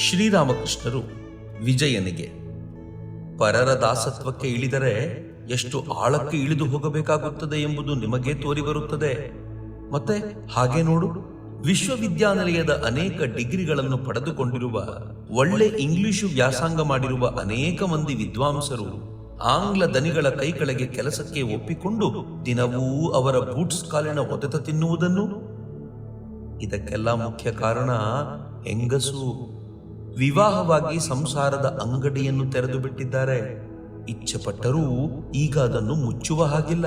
ಶ್ರೀರಾಮಕೃಷ್ಣರು ವಿಜಯನಿಗೆ, ಪರರ ದಾಸತ್ವಕ್ಕೆ ಇಳಿದರೆ ಎಷ್ಟು ಆಳಕ್ಕೆ ಇಳಿದು ಹೋಗಬೇಕಾಗುತ್ತದೆ ಎಂಬುದು ನಿಮಗೆ ತೋರಿ ಬರುತ್ತದೆ. ಮತ್ತೆ ಹಾಗೆ ನೋಡು, ವಿಶ್ವವಿದ್ಯಾನಿಲಯದ ಅನೇಕ ಡಿಗ್ರಿಗಳನ್ನು ಪಡೆದುಕೊಂಡಿರುವ, ಒಳ್ಳೆ ಇಂಗ್ಲಿಷು ವ್ಯಾಸಂಗ ಮಾಡಿರುವ ಅನೇಕ ಮಂದಿ ವಿದ್ವಾಂಸರು ಆಂಗ್ಲ ದನಿಗಳ ಕೈ ಕೆಳಗೆ ಕೆಲಸಕ್ಕೆ ಒಪ್ಪಿಕೊಂಡು ದಿನವೂ ಅವರ ಬೂಟ್ಸ್ ಕಾಲಿನ ಒದೆತ ತಿನ್ನುವುದನ್ನು? ಇದಕ್ಕೆಲ್ಲ ಮುಖ್ಯ ಕಾರಣ ಹೆಂಗಸು? ವಿವಾಹವಾಗಿ ಸಂಸಾರದ ಅಂಗಡಿಯನ್ನು ತೆರೆದು ಬಿಟ್ಟಿದ್ದಾರೆ. ಇಚ್ಛೆಪಟ್ಟರೂ ಈಗ ಅದನ್ನು ಮುಚ್ಚುವ ಹಾಗಿಲ್ಲ.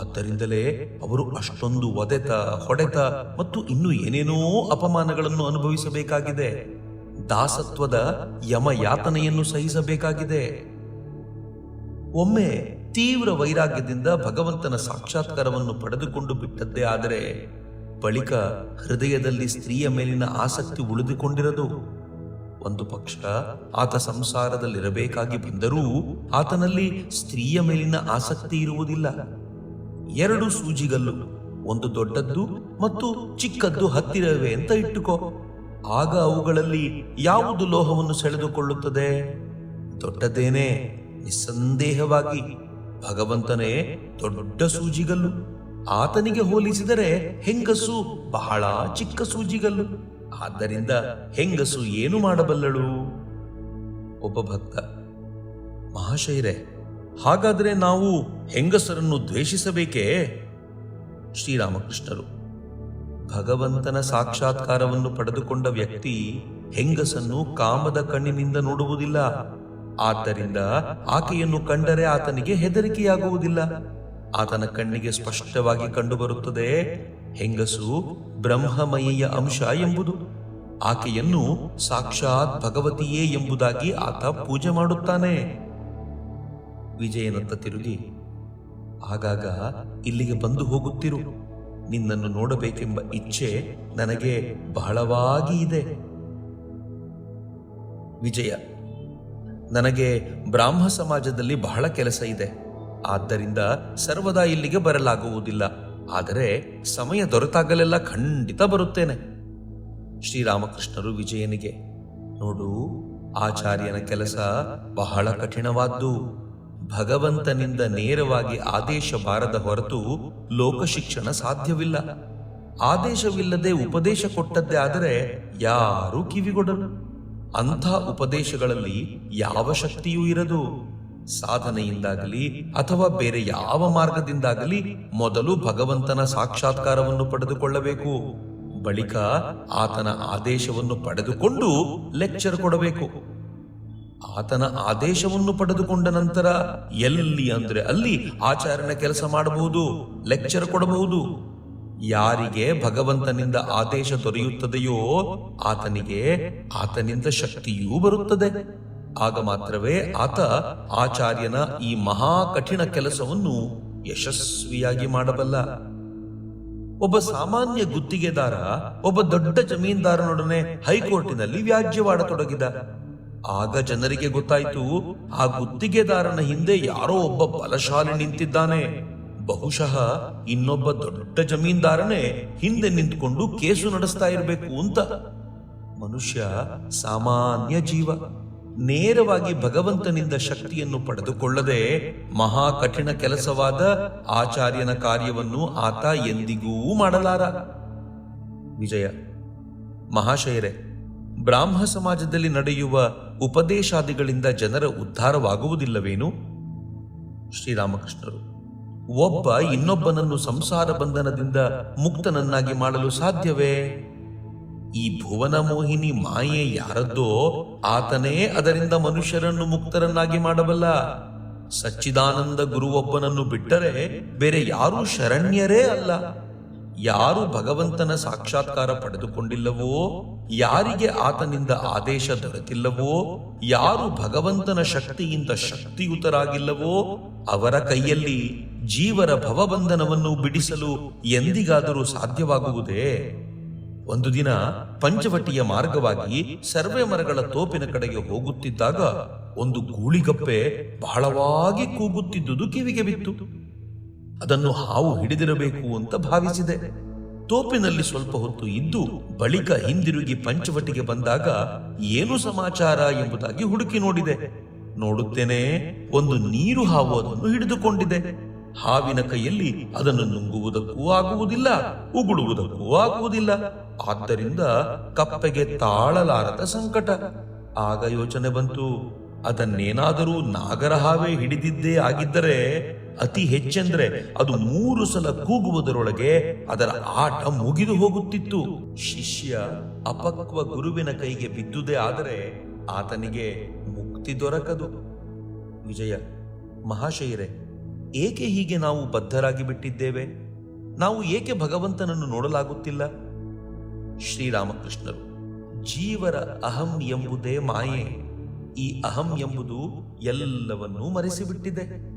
ಆದ್ದರಿಂದಲೇ ಅವರು ಅಷ್ಟೊಂದು ಒದೆತ, ಹೊಡೆತ ಮತ್ತು ಇನ್ನು ಏನೇನೋ ಅಪಮಾನಗಳನ್ನು ಅನುಭವಿಸಬೇಕಾಗಿದೆ. ದಾಸತ್ವದ ಯಮ ಯಾತನೆಯನ್ನು ಸಹಿಸಬೇಕಾಗಿದೆ. ಒಮ್ಮೆ ತೀವ್ರ ವೈರಾಗ್ಯದಿಂದ ಭಗವಂತನ ಸಾಕ್ಷಾತ್ಕಾರವನ್ನು ಪಡೆದುಕೊಂಡು ಬಿಟ್ಟದ್ದೇ ಆದರೆ, ಬಳಿಕ ಹೃದಯದಲ್ಲಿ ಸ್ತ್ರೀಯ ಮೇಲಿನ ಆಸಕ್ತಿ ಉಳಿದುಕೊಂಡಿರದು. ಒಂದು ಪಕ್ಷ ಆತ ಸಂಸಾರದಲ್ಲಿರಬೇಕಾಗಿ ಬಂದರೂ ಆತನಲ್ಲಿ ಸ್ತ್ರೀಯ ಮೇಲಿನ ಆಸಕ್ತಿ ಇರುವುದಿಲ್ಲ. ಎರಡು ಸೂಜಿಗಲ್ಲು, ಒಂದು ದೊಡ್ಡದ್ದು ಮತ್ತು ಚಿಕ್ಕದ್ದು ಹತ್ತಿರವೇ ಅಂತ ಇಟ್ಟುಕೋ. ಆಗ ಅವುಗಳಲ್ಲಿ ಯಾವುದು ಲೋಹವನ್ನು ಸೆಳೆದುಕೊಳ್ಳುತ್ತದೆ? ದೊಡ್ಡದೇನೆ, ನಿಸ್ಸಂದೇಹವಾಗಿ ಭಗವಂತನೇ ದೊಡ್ಡ ಸೂಜಿಗಲ್ಲು. ಆತನಿಗೆ ಹೋಲಿಸಿದರೆ ಹೆಂಗಸು ಬಹಳ ಚಿಕ್ಕ ಸೂಜಿಗಲ್ಲು. ಆದ್ದರಿಂದ ಹೆಂಗಸು ಏನು ಮಾಡಬಲ್ಲಳು? ಒಬ್ಬ ಭಕ್ತ, ಮಹಾಶೈರೆ, ಹಾಗಾದರೆ ನಾವು ಹೆಂಗಸರನ್ನು ದ್ವೇಷಿಸಬೇಕೇ? ಶ್ರೀರಾಮಕೃಷ್ಣರು, ಭಗವಂತನ ಸಾಕ್ಷಾತ್ಕಾರವನ್ನು ಪಡೆದುಕೊಂಡ ವ್ಯಕ್ತಿ ಹೆಂಗಸನ್ನು ಕಾಮದ ಕಣ್ಣಿನಿಂದ ನೋಡುವುದಿಲ್ಲ. ಆದ್ದರಿಂದ ಆಕೆಯನ್ನು ಕಂಡರೆ ಆತನಿಗೆ ಹೆದರಿಕೆಯಾಗುವುದಿಲ್ಲ. ಆತನ ಕಣ್ಣಿಗೆ ಸ್ಪಷ್ಟವಾಗಿ ಕಂಡುಬರುತ್ತದೆ ಹೆಂಗಸು ಬ್ರಹ್ಮಮಯಿಯ ಅಂಶ ಎಂಬುದು. ಆಕೆಯನ್ನು ಸಾಕ್ಷಾತ್ ಭಗವತಿಯೇ ಎಂಬುದಾಗಿ ಆತ ಪೂಜೆ ಮಾಡುತ್ತಾನೆ. ವಿಜಯನತ್ತ ತಿರುಗಿ ಆಗಾಗ ಇಲ್ಲಿಗೆ ಬಂದು ಹೋಗುತ್ತಿರು. ನಿನ್ನನ್ನು ನೋಡಬೇಕೆಂಬ ಇಚ್ಛೆ ನನಗೆ ಬಹಳವಾಗಿ ಇದೆ. ವಿಜಯ, ನನಗೆ ಬ್ರಾಹ್ಮ ಸಮಾಜದಲ್ಲಿ ಬಹಳ ಕೆಲಸ ಇದೆ. ಆದ್ದರಿಂದ ಸರ್ವದಾ ಇಲ್ಲಿಗೆ ಬರಲಾಗುವುದಿಲ್ಲ. ಆದರೆ ಸಮಯ ದೊರೆತಾಗಲೆಲ್ಲ ಖಂಡಿತ ಬರುತ್ತೇನೆ. ಶ್ರೀರಾಮಕೃಷ್ಣರು ವಿಜಯನಿಗೆ, ನೋಡು, ಆಚಾರ್ಯನ ಕೆಲಸ ಬಹಳ ಕಠಿಣವಾದ್ದು. ಭಗವಂತನಿಂದ ನೇರವಾಗಿ ಆದೇಶ ಬಾರದ ಹೊರತು ಲೋಕಶಿಕ್ಷಣ ಸಾಧ್ಯವಿಲ್ಲ. ಆದೇಶವಿಲ್ಲದೆ ಉಪದೇಶ ಕೊಟ್ಟದ್ದೇ ಆದರೆ ಯಾರೂ ಕಿವಿಗೊಡರು. ಅಂಥ ಉಪದೇಶಗಳಲ್ಲಿ ಯಾವ ಶಕ್ತಿಯೂ ಇರದು. ಸಾಧನೆಯಿಂದಾಗಲಿ ಅಥವಾ ಬೇರೆ ಯಾವ ಮಾರ್ಗದಿಂದಾಗಲಿ ಮೊದಲು ಭಗವಂತನ ಸಾಕ್ಷಾತ್ಕಾರವನ್ನು ಪಡೆದುಕೊಳ್ಳಬೇಕು. ಬಳಿಕ ಆತನ ಆದೇಶವನ್ನು ಪಡೆದುಕೊಂಡು ಲೆಕ್ಚರ್ ಕೊಡಬೇಕು. ಆತನ ಆದೇಶವನ್ನು ಪಡೆದುಕೊಂಡ ನಂತರ ಎಲ್ಲಿ ಅಂದ್ರೆ ಅಲ್ಲಿ ಆಚಾರ್ಯನ ಕೆಲಸ ಮಾಡಬಹುದು, ಲೆಕ್ಚರ್ ಕೊಡಬಹುದು. ಯಾರಿಗೆ ಭಗವಂತನಿಂದ ಆದೇಶ ದೊರೆಯುತ್ತದೆಯೋ ಆತನಿಗೆ ಆತನಿಂದ ಶಕ್ತಿಯೂ ಬರುತ್ತದೆ. ಆಗ ಮಾತ್ರವೇ ಆತ ಆಚಾರ್ಯನ ಈ ಮಹಾ ಕಠಿಣ ಕೆಲಸವನ್ನು ಯಶಸ್ವಿಯಾಗಿ ಮಾಡಬಲ್ಲ. ಒಬ್ಬ ಸಾಮಾನ್ಯ ಗುತ್ತಿಗೆದಾರ, ಒಬ್ಬ ದೊಡ್ಡ ಜಮೀನ್ದಾರನೊಡನೆ ಹೈಕೋರ್ಟಿನಲ್ಲಿ ವ್ಯಾಜ್ಯವಾಡತೊಡಗಿದ ಆಗ ಜನರಿಗೆ ಗೊತ್ತಾಯಿತು, ಆ ಗುತ್ತಿಗೆದಾರನ ಹಿಂದೆ ಯಾರೋ ಒಬ್ಬ ಬಲಶಾಲಿ ನಿಂತಿದ್ದಾನೆ. ಬಹುಶಃ ಇನ್ನೊಬ್ಬ ದೊಡ್ಡ ಜಮೀನ್ದಾರನೇ ಹಿಂದೆ ನಿಂತುಕೊಂಡು ಕೇಸು ನಡೆಸ್ತಾ ಇರಬೇಕು ಅಂತ. ಮನುಷ್ಯ ಸಾಮಾನ್ಯ ಜೀವ. ನೇರವಾಗಿ ಭಗವಂತನಿಂದ ಶಕ್ತಿಯನ್ನು ಪಡೆದುಕೊಳ್ಳದೆ ಮಹಾ ಕಠಿಣ ಕೆಲಸವಾದ ಆಚಾರ್ಯನ ಕಾರ್ಯವನ್ನು ಆತ ಎಂದಿಗೂ ಮಾಡಲಾರ. ವಿಜಯ, ಮಹಾಶಯರೇ, ಬ್ರಾಹ್ಮ ಸಮಾಜದಲ್ಲಿ ನಡೆಯುವ ಉಪದೇಶಾದಿಗಳಿಂದ ಜನರ ಉದ್ಧಾರವಾಗುವುದಿಲ್ಲವೇನು? ಶ್ರೀರಾಮಕೃಷ್ಣರು, ಒಬ್ಬ ಇನ್ನೊಬ್ಬನನ್ನು ಸಂಸಾರ ಬಂಧನದಿಂದ ಮುಕ್ತನನ್ನಾಗಿ ಮಾಡಲು ಸಾಧ್ಯವೇ? ಈ ಭುವನ ಮೋಹಿನಿ ಮಾಯೆ ಯಾರದ್ದೋ ಆತನೇ ಅದರಿಂದ ಮನುಷ್ಯರನ್ನು ಮುಕ್ತರನ್ನಾಗಿ ಮಾಡಬಲ್ಲ. ಸಚ್ಚಿದಾನಂದ ಗುರುವೊಬ್ಬನನ್ನು ಬಿಟ್ಟರೆ ಬೇರೆ ಯಾರೂ ಶರಣ್ಯರೇ ಅಲ್ಲ. ಯಾರು ಭಗವಂತನ ಸಾಕ್ಷಾತ್ಕಾರ ಪಡೆದುಕೊಂಡಿಲ್ಲವೋ, ಯಾರಿಗೆ ಆತನಿಂದ ಆದೇಶ ದೊರೆತಿಲ್ಲವೋ, ಯಾರು ಭಗವಂತನ ಶಕ್ತಿಯಿಂದ ಶಕ್ತಿಯುತರಾಗಿಲ್ಲವೋ, ಅವರ ಕೈಯಲ್ಲಿ ಜೀವರ ಭವಬಂಧನವನ್ನು ಬಿಡಿಸಲು ಎಂದಿಗಾದರೂ ಸಾಧ್ಯವಾಗುವುದೇ? ಒಂದು ದಿನ ಪಂಚವಟಿಯ ಮಾರ್ಗವಾಗಿ ಸರ್ವೆ ಮರಗಳ ತೋಪಿನ ಕಡೆಗೆ ಹೋಗುತ್ತಿದ್ದಾಗ ಒಂದು ಗೂಳಿಗಪ್ಪೆ ಬಹಳವಾಗಿ ಕೂಗುತ್ತಿದ್ದುದು ಕಿವಿಗೆ ಬಿತ್ತು. ಅದನ್ನು ಹಾವು ಹಿಡಿದಿರಬೇಕು ಅಂತ ಭಾವಿಸಿದೆ. ತೋಪಿನಲ್ಲಿ ಸ್ವಲ್ಪ ಹೊತ್ತು ಇದ್ದು ಬಳಿಕ ಹಿಂದಿರುಗಿ ಪಂಚವಟಿಗೆ ಬಂದಾಗ ಏನು ಸಮಾಚಾರ ಎಂಬುದಾಗಿ ಹುಡುಕಿ ನೋಡಿದೆ. ನೋಡುತ್ತೇನೆ ಒಂದು ನೀರು ಹಾವು ಅದನ್ನು ಹಿಡಿದುಕೊಂಡಿದೆ. ಹಾವಿನ ಕೈಯಲ್ಲಿ ಅದನ್ನು ನುಂಗುವುದಕ್ಕೂ ಆಗುವುದಿಲ್ಲ, ಉಗುಳುವುದಕ್ಕೂ ಆಗುವುದಿಲ್ಲ. ಆದ್ದರಿಂದ ಕಪ್ಪೆಗೆ ತಾಳಲಾರದ ಸಂಕಟ. ಆಗ ಯೋಚನೆ ಬಂತು, ಅದನ್ನೇನಾದರೂ ನಾಗರ ಹಾವೇ ಹಿಡಿದಿದ್ದೇ ಆಗಿದ್ದರೆ, ಅತಿ ಹೆಚ್ಚೆಂದ್ರೆ ಅದು ಮೂರು ಸಲ ಕೂಗುವುದರೊಳಗೆ ಅದರ ಆಟ ಮುಗಿದು ಹೋಗುತ್ತಿತ್ತು. ಶಿಷ್ಯ ಅಪಕ್ವ ಗುರುವಿನ ಕೈಗೆ ಬಿದ್ದುದೇ ಆದರೆ ಆತನಿಗೆ ಮುಕ್ತಿ ದೊರಕದು. ವಿಜಯ ಮಹಾಶಯರೇ ಏಕೆ ಹೀಗೆ ನಾವು ಬದ್ಧರಾಗಿ ಬಿಟ್ಟಿದ್ದೇವೆ? ನಾವು ಏಕೆ ಭಗವಂತನನ್ನು ನೋಡಲಾಗುತ್ತಿಲ್ಲ? ಶ್ರೀರಾಮಕೃಷ್ಣರು, ಜೀವರ ಅಹಂ ಎಂಬುದೇ ಮಾಯೆ. ಈ ಅಹಂ ಎಂಬುದು ಎಲ್ಲವನ್ನೂ ಮರೆಸಿಬಿಟ್ಟಿದೆ.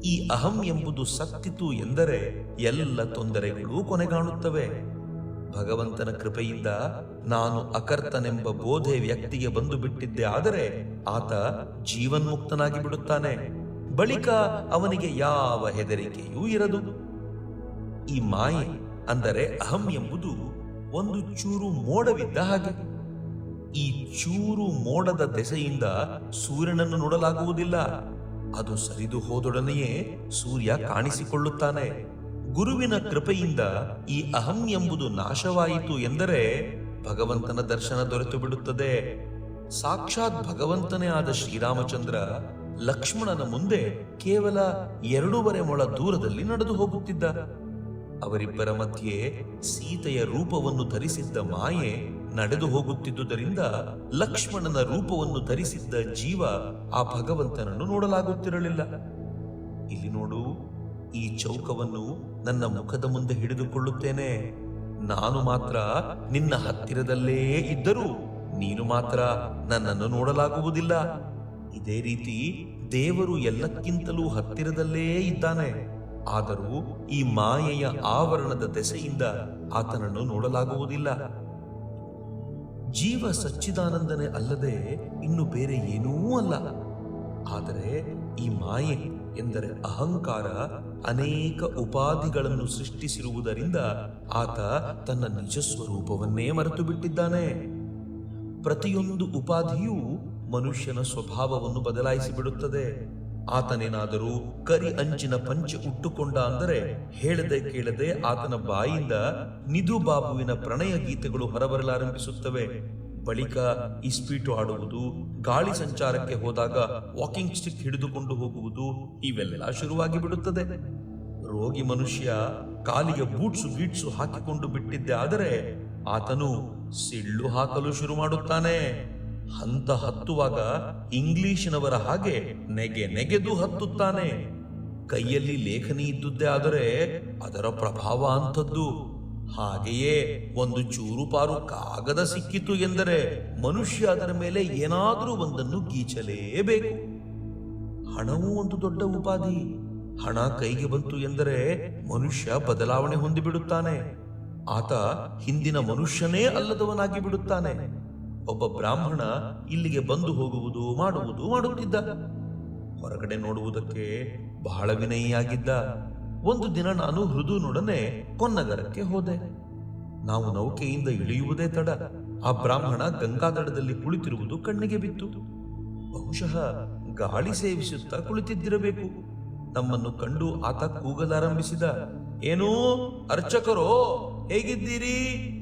ಈ ಅಹಂ ಎಂಬುದು ಸತ್ತಿತು ಎಂದರೆ ಎಲ್ಲ ತೊಂದರೆಗಳು ಕೊನೆಗಾಣುತ್ತವೆ. ಭಗವಂತನ ಕೃಪೆಯಿಂದ ನಾನು ಅಕರ್ತನೆಂಬ ಬೋಧೆ ವ್ಯಕ್ತಿಗೆ ಬಂದು ಬಿಟ್ಟಿದ್ದೆ ಆದರೆ ಆತ ಜೀವನ್ಮುಕ್ತನಾಗಿ ಬಿಡುತ್ತಾನೆ. ಬಳಿಕ ಅವನಿಗೆ ಯಾವ ಹೆದರಿಕೆಯೂ ಇರದು. ಈ ಮಾಯೆ ಅಂದರೆ ಅಹಂ ಎಂಬುದು ಒಂದು ಚೂರು ಮೋಡವಿದ್ದ ಹಾಗೆ. ಈ ಚೂರು ಮೋಡದ ದೆಸೆಯಿಂದ ಸೂರ್ಯನನ್ನು ನೋಡಲಾಗುವುದಿಲ್ಲ. ಅದು ಸರಿದು ಹೋದೊಡನೆಯೇ ಸೂರ್ಯ ಕಾಣಿಸಿಕೊಳ್ಳುತ್ತಾನೆ. ಗುರುವಿನ ಕೃಪೆಯಿಂದ ಈ ಅಹಂ ಎಂಬುದು ನಾಶವಾಯಿತು ಎಂದರೆ ಭಗವಂತನ ದರ್ಶನ ದೊರೆತು ಬಿಡುತ್ತದೆ ಸಾಕ್ಷಾತ್ ಭಗವಂತನೇ ಆದ ಶ್ರೀರಾಮಚಂದ್ರ ಲಕ್ಷ್ಮಣನ ಮುಂದೆ ಕೇವಲ ಎರಡೂವರೆ ಮೊಳ ದೂರದಲ್ಲಿ ನಡೆದು ಹೋಗುತ್ತಿದ್ದ. ಅವರಿಬ್ಬರ ಮಧ್ಯೆ ಸೀತೆಯ ರೂಪವನ್ನು ಧರಿಸಿದ್ದ ಮಾಯೆ ನಡೆದು ಹೋಗುತ್ತಿದ್ದುದರಿಂದ ಲಕ್ಷ್ಮಣನ ರೂಪವನ್ನು ಧರಿಸಿದ್ದ ಜೀವ ಆ ಭಗವಂತನನ್ನು ನೋಡಲಾಗುತ್ತಿರಲಿಲ್ಲ. ಇಲ್ಲಿ ನೋಡು, ಈ ಚೌಕವನ್ನು ನನ್ನ ಮುಖದ ಮುಂದೆ ಹಿಡಿದುಕೊಳ್ಳುತ್ತೇನೆ. ನಾನು ಮಾತ್ರ ನಿನ್ನ ಹತ್ತಿರದಲ್ಲೇ ಇದ್ದರೂ ನೀನು ಮಾತ್ರ ನನ್ನನ್ನು ನೋಡಲಾಗುವುದಿಲ್ಲ. ಇದೇ ರೀತಿ ದೇವರು ಎಲ್ಲಕ್ಕಿಂತಲೂ ಹತ್ತಿರದಲ್ಲೇ ಇದ್ದಾನೆ. ಆದರೂ ಈ ಮಾಯೆಯ ಆವರಣದ ದೆಸೆಯಿಂದ ಆತನನ್ನು ನೋಡಲಾಗುವುದಿಲ್ಲ. ಜೀವ ಸಚ್ಚಿದಾನಂದನೆ ಅಲ್ಲದೆ ಇನ್ನು ಬೇರೆ ಏನೂ ಅಲ್ಲ. ಆದರೆ ಈ ಮಾಯೆ ಎಂದರೆ ಅಹಂಕಾರ ಅನೇಕ ಉಪಾಧಿಗಳನ್ನು ಸೃಷ್ಟಿಸಿರುವುದರಿಂದ ಆತ ತನ್ನ ನಿಜ ಸ್ವರೂಪವನ್ನೇ ಮರೆತು ಬಿಟ್ಟಿದ್ದಾನೆ ಪ್ರತಿಯೊಂದು ಉಪಾಧಿಯೂ ಮನುಷ್ಯನ ಸ್ವಭಾವವನ್ನು ಬದಲಾಯಿಸಿ ಬಿಡುತ್ತದೆ ಆತನೇನಾದರೂ ಕರಿ ಅಂಚಿನ ಪಂಚೆ ಉಟ್ಟುಕೊಂಡ ಅಂದರೆ ಹೇಳದೆ ಕೇಳದೆ ಆತನ ಬಾಯಿಂದ ನಿಧು ಬಾಬುವಿನ ಪ್ರಣಯ ಗೀತೆಗಳು ಹೊರಬರಲಾರಂಭಿಸುತ್ತವೆ. ಬಳಿಕ ಇಸ್ಪೀಟು ಆಡುವುದು ಗಾಳಿ ಸಂಚಾರಕ್ಕೆ ಹೋದಾಗ ವಾಕಿಂಗ್ ಸ್ಟಿಕ್ ಹಿಡಿದುಕೊಂಡು ಹೋಗುವುದು ಇವೆಲ್ಲ ಶುರುವಾಗಿ ಬಿಡುತ್ತದೆ ರೋಗಿ ಮನುಷ್ಯ ಕಾಲಿಗೆ ಬೂಟ್ಸು ಗೀಟ್ಸು ಹಾಕಿಕೊಂಡು ಬಿಟ್ಟಿದ್ದೆ ಆದರೆ ಆತನು ಸಿಳ್ಳು ಹಾಕಲು ಶುರು ಮಾಡುತ್ತಾನೆ ಹಂತ ಹತ್ತುವಾಗ ಇಂಗ್ಲಿಶಿನವರ ಹಾಗೆ ನೆಗೆ ನೆಗೆದು ಹತ್ತುತ್ತಾನೆ. ಕೈಯಲ್ಲಿ ಲೇಖನಿ ಇದ್ದುದೇ ಆದರೆ ಅದರ ಪ್ರಭಾವ ಅಂಥದ್ದು. ಹಾಗೆಯೇ ಒಂದು ಚೂರು ಪಾರು ಕಾಗದ ಸಿಕ್ಕಿತು ಎಂದರೆ ಮನುಷ್ಯ ಅದರ ಮೇಲೆ ಏನಾದರೂ ಒಂದನ್ನು ಗೀಚಲೇಬೇಕು. ಹಣವೂ ಒಂದು ದೊಡ್ಡ ಉಪಾಧಿ. ಹಣ ಕೈಗೆ ಬಂತು ಎಂದರೆ ಮನುಷ್ಯ ಬದಲಾವಣೆ ಹೊಂದಿಬಿಡುತ್ತಾನೆ. ಆತ ಹಿಂದಿನ ಮನುಷ್ಯನೇ ಅಲ್ಲದವನಾಗಿ ಬಿಡುತ್ತಾನೆ. ಒಬ್ಬ ಬ್ರಾಹ್ಮಣ ಇಲ್ಲಿಗೆ ಬಂದು ಹೋಗುವುದು, ಮಾಡುವುದು, ಮಾಡುತ್ತಿದ್ದ. ಹೊರಗಡೆ ನೋಡುವುದಕ್ಕೆ ಬಹಳ ವಿನಯಿಯಾಗಿದ್ದ. ಒಂದು ದಿನ ನಾನು ಹೃದಯನೊಡನೆ ಕೊನ್ನಗರಕ್ಕೆ ಹೋದೆ. ನಾವು ನೌಕೆಯಿಂದ ಇಳಿಯುವುದೇ ತಡ. ಆ ಬ್ರಾಹ್ಮಣ ಗಂಗಾದಡದಲ್ಲಿ ಕುಳಿತಿರುವುದು ಕಣ್ಣಿಗೆ ಬಿತ್ತು. ಬಹುಶಃ ಗಾಳಿ ಸೇವಿಸುತ್ತಾ ಕುಳಿತಿದ್ದಿರಬೇಕು. ನಮ್ಮನ್ನು ಕಂಡು ಆತ ಕೂಗಲಾರಂಭಿಸಿದ. ಏನೋ ಅರ್ಚಕರೋ, ಹೇಗಿದ್ದೀರಿ?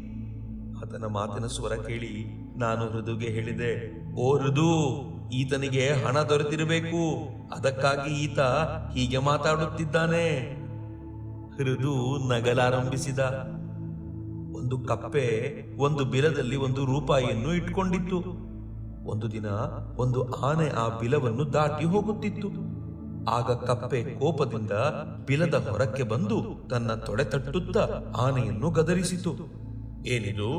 ಆತನ ಮಾತಿನ ಸ್ವರ ಕೇಳಿ ನಾನು ಹೃದುಗೆ ಹೇಳಿದೆ, ಓ ಹೃದು ಈತನಿಗೆ ಹಣ ದೊರೆತಿರಬೇಕು, ಅದಕ್ಕಾಗಿ ಈತ ಹೀಗೆ ಮಾತಾಡುತ್ತಿದ್ದಾನೆ. ಹೃದು ನಗಲಾರಂಭಿಸಿದ. ಒಂದು ಕಪ್ಪೆ ಒಂದು ಬಿಲದಲ್ಲಿ ಒಂದು ರೂಪಾಯಿಯನ್ನು ಇಟ್ಕೊಂಡಿತ್ತು. ಒಂದು ದಿನ ಒಂದು ಆನೆ ಆ ಬಿಲವನ್ನು ದಾಟಿ ಹೋಗುತ್ತಿತ್ತು. ಆಗ ಕಪ್ಪೆ ಕೋಪದಿಂದ ಬಿಲದ ಹೊರಕ್ಕೆ ಬಂದು ತನ್ನ ತೊಡೆ ತಟ್ಟುತ್ತಾ ಆನೆಯನ್ನು ಗದರಿಸಿತು. ಏನಿದು?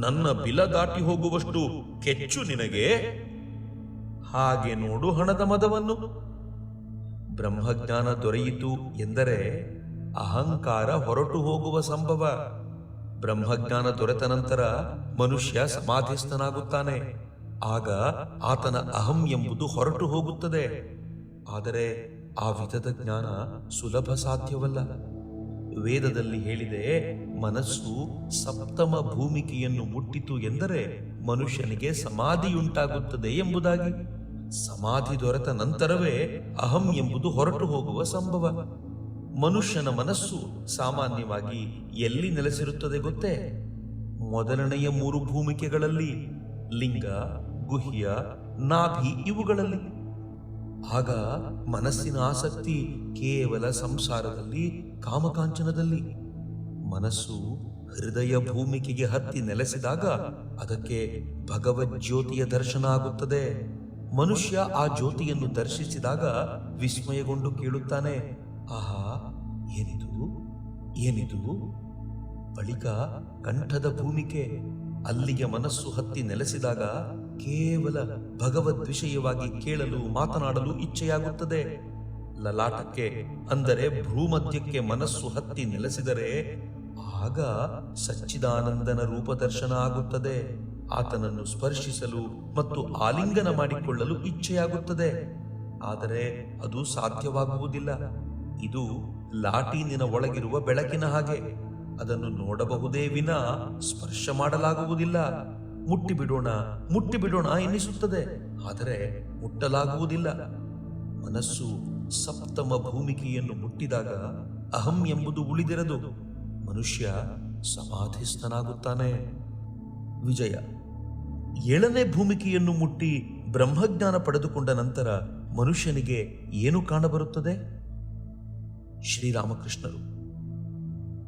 ನನ್ನ ಬಿಲ ದಾಟಿ ಹೋಗುವಷ್ಟು ಕೆಚ್ಚು ನಿನಗೆ? ಹಾಗೆ ನೋಡು ಹಣದ ಮದವನ್ನು. ಬ್ರಹ್ಮಜ್ಞಾನ ದೊರೆಯಿತು ಎಂದರೆ ಅಹಂಕಾರ ಹೊರಟು ಹೋಗುವ ಸಂಭವ. ಬ್ರಹ್ಮಜ್ಞಾನ ದೊರೆತ ನಂತರ ಮನುಷ್ಯ ಸಮಾಧಿಸ್ಥನಾಗುತ್ತಾನೆ. ಆಗ ಆತನ ಅಹಂ ಎಂಬುದು ಹೊರಟು ಹೋಗುತ್ತದೆ. ಆದರೆ ಆ ವಿಧದ ಜ್ಞಾನ ಸುಲಭ ಸಾಧ್ಯವಲ್ಲ. ವೇದದಲ್ಲಿ ಹೇಳಿದೆ, ಮನಸ್ಸು ಸಪ್ತಮ ಭೂಮಿಕೆಯನ್ನು ಮುಟ್ಟಿತು ಎಂದರೆ ಮನುಷ್ಯನಿಗೆ ಸಮಾಧಿಯುಂಟಾಗುತ್ತದೆ ಎಂಬುದಾಗಿ. ಸಮಾಧಿ ದೊರೆತ ನಂತರವೇ ಅಹಂ ಎಂಬುದು ಹೊರಟು ಹೋಗುವ ಸಂಭವ. ಮನುಷ್ಯನ ಮನಸ್ಸು ಸಾಮಾನ್ಯವಾಗಿ ಎಲ್ಲಿ ನೆಲೆಸಿರುತ್ತದೆ ಗೊತ್ತೇ? ಮೊದಲನೆಯ ಮೂರು ಭೂಮಿಕೆಗಳಲ್ಲಿ, ಲಿಂಗ, ಗುಹ್ಯ, ನಾಭಿ ಇವುಗಳಲ್ಲಿ. ಆಗ ಮನಸ್ಸಿನ ಆಸಕ್ತಿ ಕೇವಲ ಸಂಸಾರದಲ್ಲಿ, ಕಾಮಕಾಂಚನದಲ್ಲಿ. ಮನಸ್ಸು ಹೃದಯ ಭೂಮಿಕೆಗೆ ಹತ್ತಿ ನೆಲೆಸಿದಾಗ ಅದಕ್ಕೆ ಭಗವದ್ ಜ್ಯೋತಿಯ ದರ್ಶನ ಆಗುತ್ತದೆ. ಮನುಷ್ಯ ಆ ಜ್ಯೋತಿಯನ್ನು ದರ್ಶಿಸಿದಾಗ ವಿಸ್ಮಯಗೊಂಡು ಕೇಳುತ್ತಾನೆ, ಆಹಾ, ಏನಿದು? ಏನಿದು? ಬಳಿಕ ಕಂಠದ ಭೂಮಿಕೆ, ಅಲ್ಲಿಗೆ ಮನಸ್ಸು ಹತ್ತಿ ನೆಲೆಸಿದಾಗ ಕೇವಲ ಭಗವದ್ ವಿಷಯವಾಗಿ ಕೇಳಲು, ಮಾತನಾಡಲು ಇಚ್ಛೆಯಾಗುತ್ತದೆ. ಲಲಾಟಕ್ಕೆ, ಅಂದರೆ ಭ್ರೂಮಧ್ಯಕ್ಕೆ ಮನಸ್ಸು ಹತ್ತಿ ನೆಲೆಸಿದರೆ, ಆಗ ಸಚ್ಚಿದಾನಂದನ ರೂಪದರ್ಶನ ಆಗುತ್ತದೆ. ಆತನನ್ನು ಸ್ಪರ್ಶಿಸಲು ಮತ್ತು ಆಲಿಂಗನ ಮಾಡಿಕೊಳ್ಳಲು ಇಚ್ಛೆಯಾಗುತ್ತದೆ. ಆದರೆ ಅದು ಸಾಧ್ಯವಾಗುವುದಿಲ್ಲ. ಇದು ಲಾಟೀನಿನ ಒಳಗಿರುವ ಬೆಳಕಿನ ಹಾಗೆ. ಅದನ್ನು ನೋಡಬಹುದೇ ವಿನ ಸ್ಪರ್ಶ ಮಾಡಲಾಗುವುದಿಲ್ಲ. ಮುಟ್ಟಿ ಬಿಡೋಣ ಮುಟ್ಟಿ ಬಿಡೋಣ ಎನ್ನಿಸುತ್ತದೆ. ಆದರೆ ಮುಟ್ಟಲಾಗುವುದಿಲ್ಲ. ಮನಸ್ಸು ಸಪ್ತಮ ಭೂಮಿಕೆಯನ್ನು ಮುಟ್ಟಿದಾಗ ಅಹಂ ಎಂಬುದು ಉಳಿದಿರದು. ಮನುಷ್ಯ ಸಮಾಧಿಸ್ಥನಾಗುತ್ತಾನೆ. ವಿಜಯ. ಏಳನೇ ಭೂಮಿಕೆಯನ್ನು ಮುಟ್ಟಿ ಬ್ರಹ್ಮಜ್ಞಾನ ಪಡೆದುಕೊಂಡ ನಂತರ ಮನುಷ್ಯನಿಗೆ ಏನು ಕಾಣಬರುತ್ತದೆ? ಶ್ರೀರಾಮಕೃಷ್ಣರು.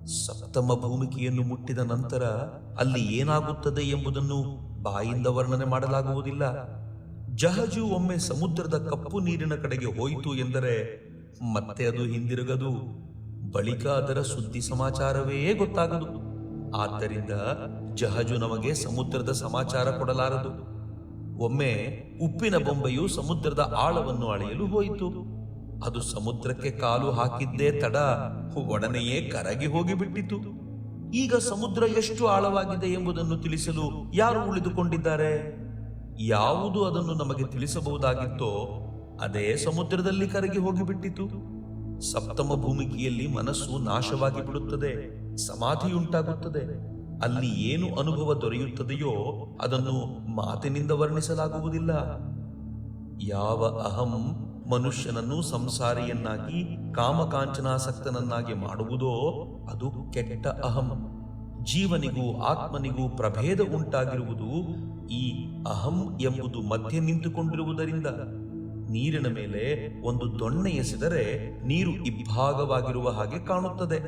ಸಪ್ತಮ ಭೂಮಿಕೆಯನ್ನು ಮುಟ್ಟಿದ ನಂತರ ಅಲ್ಲಿ ಏನಾಗುತ್ತದೆ ಎಂಬುದನ್ನು ಬಾಯಿಂದ ವರ್ಣನೆ ಮಾಡಲಾಗುವುದಿಲ್ಲ. ಜಹಜು ಒಮ್ಮೆ ಸಮುದ್ರದ ಕಪ್ಪು ನೀರಿನ ಕಡೆಗೆ ಹೋಯಿತು ಎಂದರೆ ಮತ್ತೆ ಅದು ಹಿಂದಿರುಗದು. ಬಳಿಕ ಅದರ ಸುದ್ದಿ ಸಮಾಚಾರವೇ ಗೊತ್ತಾಗದು. ಆದ್ದರಿಂದ ಜಹಜು ನಮಗೆ ಸಮುದ್ರದ ಸಮಾಚಾರ ಕೊಡಲಾರದು. ಒಮ್ಮೆ ಉಪ್ಪಿನ ಬೊಂಬೆಯು ಸಮುದ್ರದ ಆಳವನ್ನು ಅಳೆಯಲು ಹೋಯಿತು. ಅದು ಸಮುದ್ರಕ್ಕೆ ಕಾಲು ಹಾಕಿದ್ದೇ ತಡ ಒಡನೆಯೇ ಕರಗಿ ಹೋಗಿಬಿಟ್ಟಿತು. ಈಗ ಸಮುದ್ರ ಎಷ್ಟು ಆಳವಾಗಿದೆ ಎಂಬುದನ್ನು ತಿಳಿಸಲು ಯಾರು ಉಳಿದುಕೊಂಡಿದ್ದಾರೆ? ಯಾವುದು ಅದನ್ನು ನಮಗೆ ತಿಳಿಸಬಹುದಾಗಿತ್ತೋ ಅದೇ ಸಮುದ್ರದಲ್ಲಿ ಕರಗಿ ಹೋಗಿಬಿಟ್ಟಿತು. ಸಪ್ತಮ ಭೂಮಿಕೆಯಲ್ಲಿ ಮನಸ್ಸು ನಾಶವಾಗಿ ಬಿಡುತ್ತದೆ ಸಮಾಧಿಯುಂಟಾಗುತ್ತದೆ. ಅಲ್ಲಿ ಏನು ಅನುಭವ ದೊರೆಯುತ್ತದೆಯೋ ಅದನ್ನು ಮಾತಿನಿಂದ ವರ್ಣಿಸಲಾಗುವುದಿಲ್ಲ. ಯಾವ ಅಹಂ ಮನುಷ್ಯನನ್ನು ಸಂಸಾರಿಯನ್ನಾಗಿ, ಕಾಮಕಾಂಚನಾಸಕ್ತನನ್ನಾಗಿ ಮಾಡುವುದೋ ಅದು ಕೆಟ್ಟ ಅಹಂ. ಜೀವನಿಗೂ ಆತ್ಮನಿಗೂ ಪ್ರಭೇದ ಉಂಟಾಗಿರುವುದು ಈ ಅಹಂ ಎಂಬುದು ಮಧ್ಯೆ ನಿಂತುಕೊಂಡಿರುವುದರಿಂದ. ನೀರಿನ ಮೇಲೆ ಒಂದು ದೊಣ್ಣೆ ಎಸೆದರೆ ನೀರು ಇಬ್ಬಾಗವಾಗಿರುವ ಹಾಗೆ ಕಾಣುತ್ತದೆ.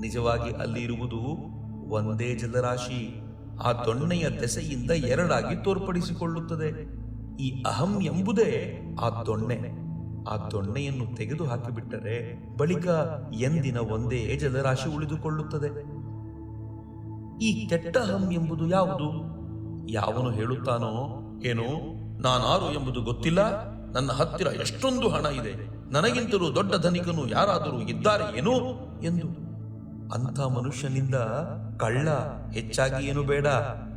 ನಿಜವಾಗಿ ಅಲ್ಲಿ ಇರುವುದು ಒಂದೇ ಜಲರಾಶಿ. ಆ ದೊಣ್ಣೆಯ ದೆಸೆಯಿಂದ ಎರಡಾಗಿ ತೋರ್ಪಡಿಸಿಕೊಳ್ಳುತ್ತದೆ. ಈ ಅಹಂ ಎಂಬುದೇ ಆ ದೊಣ್ಣೆ. ಆ ದೊಣ್ಣೆಯನ್ನು ತೆಗೆದು ಹಾಕಿಬಿಟ್ಟರೆ ಬಳಿಕ ಎಂದಿನ ಒಂದೇ ಜಲರಾಶಿ ಉಳಿದುಕೊಳ್ಳುತ್ತದೆ. ಈ ಕೆಟ್ಟ ಹಂ ಎಂಬುದು ಯಾವುದು? ಯಾವನು ಹೇಳುತ್ತಾನೋ? ಏನು? ನಾನಾರು ಎಂಬುದು ಗೊತ್ತಿಲ್ಲ. ನನ್ನ ಹತ್ತಿರ ಎಷ್ಟೊಂದು ಹಣ ಇದೆ. ನನಗಿಂತಲೂ ದೊಡ್ಡ ಧನಿಕನು ಯಾರಾದರೂ ಇದ್ದಾರೆ ಏನು? ಎಂದು ಅಂಥ ಮನುಷ್ಯನಿಂದ ಕಳ್ಳ, ಹೆಚ್ಚಾಗಿ ಏನು ಬೇಡ.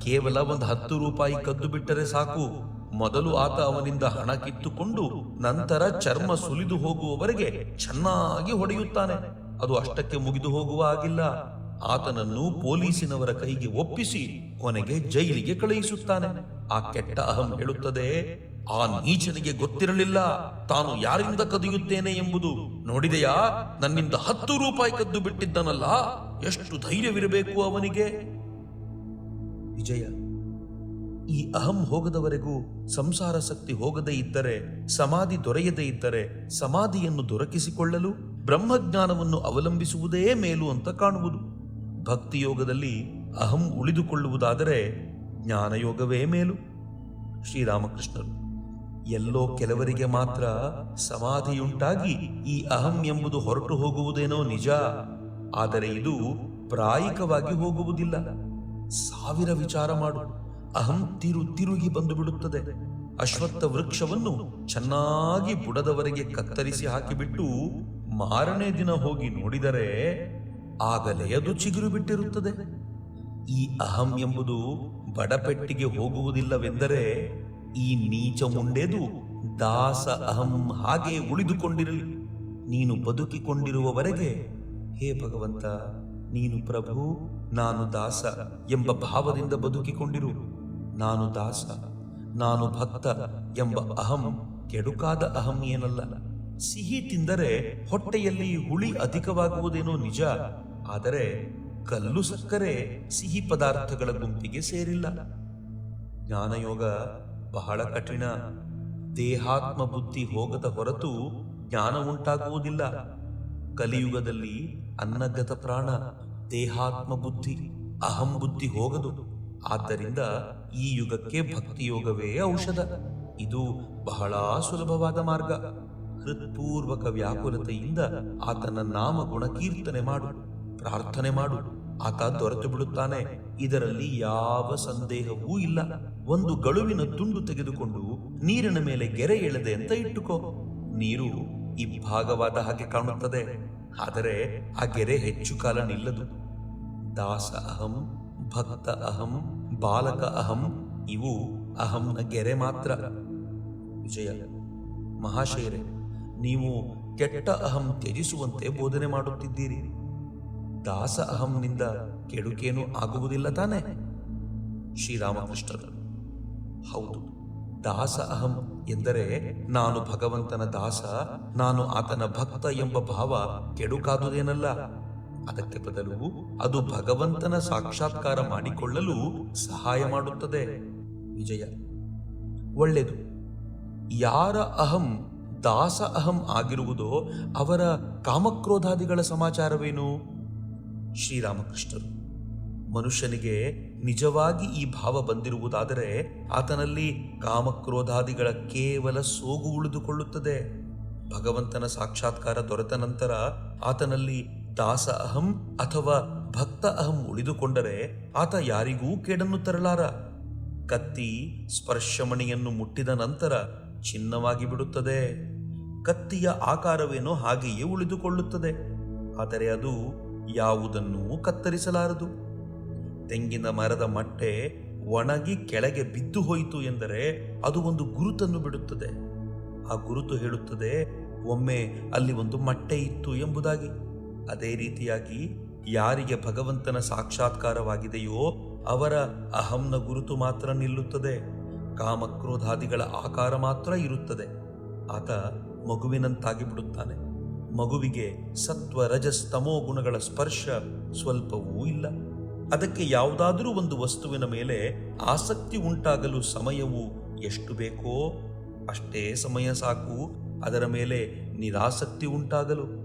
ಕೇವಲ ಒಂದು ಹತ್ತು ರೂಪಾಯಿ ಕದ್ದು ಬಿಟ್ಟರೆ ಸಾಕು. ಮೊದಲು ಆತ ಅವನಿಂದ ಹಣ ಕಿತ್ತುಕೊಂಡು ನಂತರ ಚರ್ಮ ಸುಲಿದು ಹೋಗುವವರೆಗೆ ಚೆನ್ನಾಗಿ ಹೊಡೆಯುತ್ತಾನೆ. ಅದು ಅಷ್ಟಕ್ಕೆ ಮುಗಿದು ಹೋಗುವ ಆಗಿಲ್ಲ ಆತನನ್ನು ಪೊಲೀಸಿನವರ ಕೈಗೆ ಒಪ್ಪಿಸಿ ಕೊನೆಗೆ ಜೈಲಿಗೆ ಕಳುಹಿಸುತ್ತಾನೆ. ಆ ಕೆಟ್ಟ ಅಹಂ ಹೇಳುತ್ತದೆ ಆ ನೀಚನಿಗೆ ಗೊತ್ತಿರಲಿಲ್ಲ. ತಾನು ಯಾರಿಂದ ಕದಿಯುತ್ತೇನೆ ಎಂಬುದು ನೋಡಿದೆಯಾ? ನನ್ನಿಂದ ಹತ್ತು ರೂಪಾಯಿ ಕದ್ದು ಬಿಟ್ಟಿದ್ದನಲ್ಲ. ಎಷ್ಟು ಧೈರ್ಯವಿರಬೇಕು ಅವನಿಗೆ? ವಿಜಯ, ಈ ಅಹಂ ಹೋಗದವರೆಗೂ ಸಂಸಾರ ಶಕ್ತಿ ಹೋಗದೇ ಇದ್ದರೆ, ಸಮಾಧಿ ದೊರೆಯದೇ ಇದ್ದರೆ ಸಮಾಧಿಯನ್ನು ದೊರಕಿಸಿಕೊಳ್ಳಲು ಬ್ರಹ್ಮಜ್ಞಾನವನ್ನು ಅವಲಂಬಿಸುವುದೇ ಮೇಲು ಅಂತ ಕಾಣುವುದು. ಭಕ್ತಿಯೋಗದಲ್ಲಿ ಅಹಂ ಉಳಿದುಕೊಳ್ಳುವುದಾದರೆ ಜ್ಞಾನಯೋಗವೇ ಮೇಲು. ಶ್ರೀರಾಮಕೃಷ್ಣರು. ಎಲ್ಲೋ ಕೆಲವರಿಗೆ ಮಾತ್ರ ಸಮಾಧಿಯುಂಟಾಗಿ ಈ ಅಹಂ ಎಂಬುದು ಹೊರಟು ಹೋಗುವುದೇನೋ ನಿಜ. ಆದರೆ ಇದು ಪ್ರಾಯಿಕವಾಗಿ ಹೋಗುವುದಿಲ್ಲ. ಸಾವಿರ ವಿಚಾರ ಮಾಡು. ಅಹಂ ತಿರು ತಿರುಗಿ ಬಂದು ಬಿಡುತ್ತದೆ. ಅಶ್ವತ್ಥ ವೃಕ್ಷವನ್ನು ಚೆನ್ನಾಗಿ ಬುಡದವರೆಗೆ ಕತ್ತರಿಸಿ ಹಾಕಿಬಿಟ್ಟು ಮಾರನೇ ದಿನ ಹೋಗಿ ನೋಡಿದರೆ ಆಗಲೇ ಅದು ಚಿಗುರು ಬಿಟ್ಟಿರುತ್ತದೆ. ಈ ಅಹಂ ಎಂಬುದು ಬಡಪೆಟ್ಟಿಗೆ ಹೋಗುವುದಿಲ್ಲವೆಂದರೆ ಈ ನೀಚ ಮುಂಡೆದು ದಾಸ ಅಹಂ ಹಾಗೆ ಉಳಿದುಕೊಂಡಿರಲಿ. ನೀನು ಬದುಕಿಕೊಂಡಿರುವವರೆಗೆ, ಹೇ ಭಗವಂತ, ನೀನು ಪ್ರಭು, ನಾನು ದಾಸ ಎಂಬ ಭಾವದಿಂದ ಬದುಕಿಕೊಂಡಿರು. ನಾನು ದಾಸ, ನಾನು ಭಕ್ತ ಎಂಬ ಅಹಂ ಕೆಡುಕಾದ ಅಹಂ ಏನಲ್ಲ. ಸಿಹಿ ತಿಂದರೆ ಹೊಟ್ಟೆಯಲ್ಲಿ ಹುಳಿ ಅಧಿಕವಾಗುವುದೇನೋ ನಿಜ, ಆದರೆ ಕಲ್ಲು ಸಕ್ಕರೆ ಸಿಹಿ ಪದಾರ್ಥಗಳ ಗುಂಪಿಗೆ ಸೇರಿಲ್ಲ. ಜ್ಞಾನಯೋಗ ಬಹಳ ಕಠಿಣ. ದೇಹಾತ್ಮ ಬುದ್ಧಿ ಹೋಗದ ಹೊರತು ಜ್ಞಾನ ಉಂಟಾಗುವುದಿಲ್ಲ. ಕಲಿಯುಗದಲ್ಲಿ ಅನ್ನಗತ ಪ್ರಾಣ ದೇಹಾತ್ಮ ಬುದ್ಧಿ ಅಹಂ ಬುದ್ಧಿ ಹೋಗದು. ಆದ್ದರಿಂದ ಈ ಯುಗಕ್ಕೆ ಭಕ್ತಿಯೋಗವೇ ಔಷಧ. ಇದು ಬಹಳ ಸುಲಭವಾದ ಮಾರ್ಗ. ಹೃತ್ಪೂರ್ವಕ ವ್ಯಾಕುಲತೆಯಿಂದ ಆತನ ನಾಮ ಗುಣಕೀರ್ತನೆ ಮಾಡು, ಪ್ರಾರ್ಥನೆ ಮಾಡು. ಆತ ದೊರೆತು ಬಿಡುತ್ತಾನೆ. ಇದರಲ್ಲಿ ಯಾವ ಸಂದೇಹವೂ ಇಲ್ಲ. ಒಂದು ಗಳುವಿನ ತುಂಡು ತೆಗೆದುಕೊಂಡು ನೀರಿನ ಮೇಲೆ ಗೆರೆ ಎಳೆದೆ ಅಂತ ಇಟ್ಟುಕೋ. ನೀರು ಇಬ್ಬಾಗವಾದ ಹಾಗೆ ಕಾಣುತ್ತದೆ. ಆದರೆ ಆ ಗೆರೆ ಹೆಚ್ಚು ಕಾಲ ನಿಲ್ಲದು. ದಾಸ ಅಹಂ, ಭಕ್ತ ಅಹಂ, ಬಾಲಕ ಅಹಂ, ಇವು ಅಹಂನ ಗೆರೆ ಮಾತ್ರ. ವಿಜಯ, ಮಹಾಶಯರೇ, ನೀವು ಕೆಟ್ಟ ಅಹಂ ತ್ಯಜಿಸುವಂತೆ ಬೋಧನೆ ಮಾಡುತ್ತಿದ್ದೀರಿ. ದಾಸ ಅಹಂನಿಂದ ಕೆಡುಕೇನೂ ಆಗುವುದಿಲ್ಲ ತಾನೆ? ಶ್ರೀರಾಮಕೃಷ್ಣರು. ಹೌದು, ದಾಸ ಅಹಂ ಎಂದರೆ ನಾನು ಭಗವಂತನ ದಾಸ, ನಾನು ಆತನ ಭಕ್ತ ಎಂಬ ಭಾವ ಕೆಡುಕಾದುದೇನಲ್ಲ? ಅದಕ್ಕೆ ಬದಲು ಅದು ಭಗವಂತನ ಸಾಕ್ಷಾತ್ಕಾರ ಮಾಡಿಕೊಳ್ಳಲು ಸಹಾಯ ಮಾಡುತ್ತದೆ. ವಿಜಯ. ಒಳ್ಳೆಯದು ಯಾರ ಅಹಂ ದಾಸ ಅಹಂ ಆಗಿರುವುದೋ ಅವರ ಕಾಮಕ್ರೋಧಾದಿಗಳ ಸಮಾಚಾರವೇನು? ಶ್ರೀರಾಮಕೃಷ್ಣರು. ಮನುಷ್ಯನಿಗೆ ನಿಜವಾಗಿ ಈ ಭಾವ ಬಂದಿರುವುದಾದರೆ ಆತನಲ್ಲಿ ಕಾಮಕ್ರೋಧಾದಿಗಳ ಕೇವಲ ಸೋಗು ಉಳಿದುಕೊಳ್ಳುತ್ತದೆ. ಭಗವಂತನ ಸಾಕ್ಷಾತ್ಕಾರ ದೊರೆತ ನಂತರ ಆತನಲ್ಲಿ ದಾಸ ಅಹಂ ಅಥವಾ ಭಕ್ತ ಅಹಂ ಉಳಿದುಕೊಂಡರೆ ಆತ ಯಾರಿಗೂ ಕೇಡನ್ನು ತರಲಾರ. ಕತ್ತಿ ಸ್ಪರ್ಶಮಣಿಯನ್ನು ಮುಟ್ಟಿದ ನಂತರ ಚಿನ್ನವಾಗಿ ಬಿಡುತ್ತದೆ. ಕತ್ತಿಯ ಆಕಾರವೇನೋ ಹಾಗೆಯೇ ಉಳಿದುಕೊಳ್ಳುತ್ತದೆ. ಆದರೆ ಅದು ಯಾವುದನ್ನೂ ಕತ್ತರಿಸಲಾರದು? ತೆಂಗಿನ ಮರದ ಮಟ್ಟೆ ಒಣಗಿ ಕೆಳಗೆ ಬಿದ್ದು ಹೋಯಿತು ಎಂದರೆ ಅದು ಒಂದು ಗುರುತನ್ನು ಬಿಡುತ್ತದೆ. ಆ ಗುರುತು ಹೇಳುತ್ತದೆ, ಒಮ್ಮೆ ಅಲ್ಲಿ ಒಂದು ಮಟ್ಟೆ ಇತ್ತು ಎಂಬುದಾಗಿ. ಅದೇ ರೀತಿಯಾಗಿ ಯಾರಿಗೆ ಭಗವಂತನ ಸಾಕ್ಷಾತ್ಕಾರವಾಗಿದೆಯೋ ಅವರ ಅಹಂನ ಗುರುತು ಮಾತ್ರ ನಿಲ್ಲುತ್ತದೆ. ಕಾಮಕ್ರೋಧಾದಿಗಳ ಆಕಾರ ಮಾತ್ರ ಇರುತ್ತದೆ. ಆತ ಮಗುವಿನಂತಾಗಿ ಬಿಡುತ್ತಾನೆ. ಮಗುವಿಗೆ ಸತ್ವ ರಜಸ್ತಮೋ ಗುಣಗಳ ಸ್ಪರ್ಶ ಸ್ವಲ್ಪವೂ ಇಲ್ಲ. ಅದಕ್ಕೆ ಯಾವುದಾದರೂ ಒಂದು ವಸ್ತುವಿನ ಮೇಲೆ ಆಸಕ್ತಿ ಉಂಟಾಗಲು ಸಮಯವು ಎಷ್ಟು ಬೇಕೋ ಅಷ್ಟೇ ಸಮಯ ಸಾಕು. ಅದರ ಮೇಲೆ ನಿರಾಸಕ್ತಿ ಉಂಟಾಗಲು.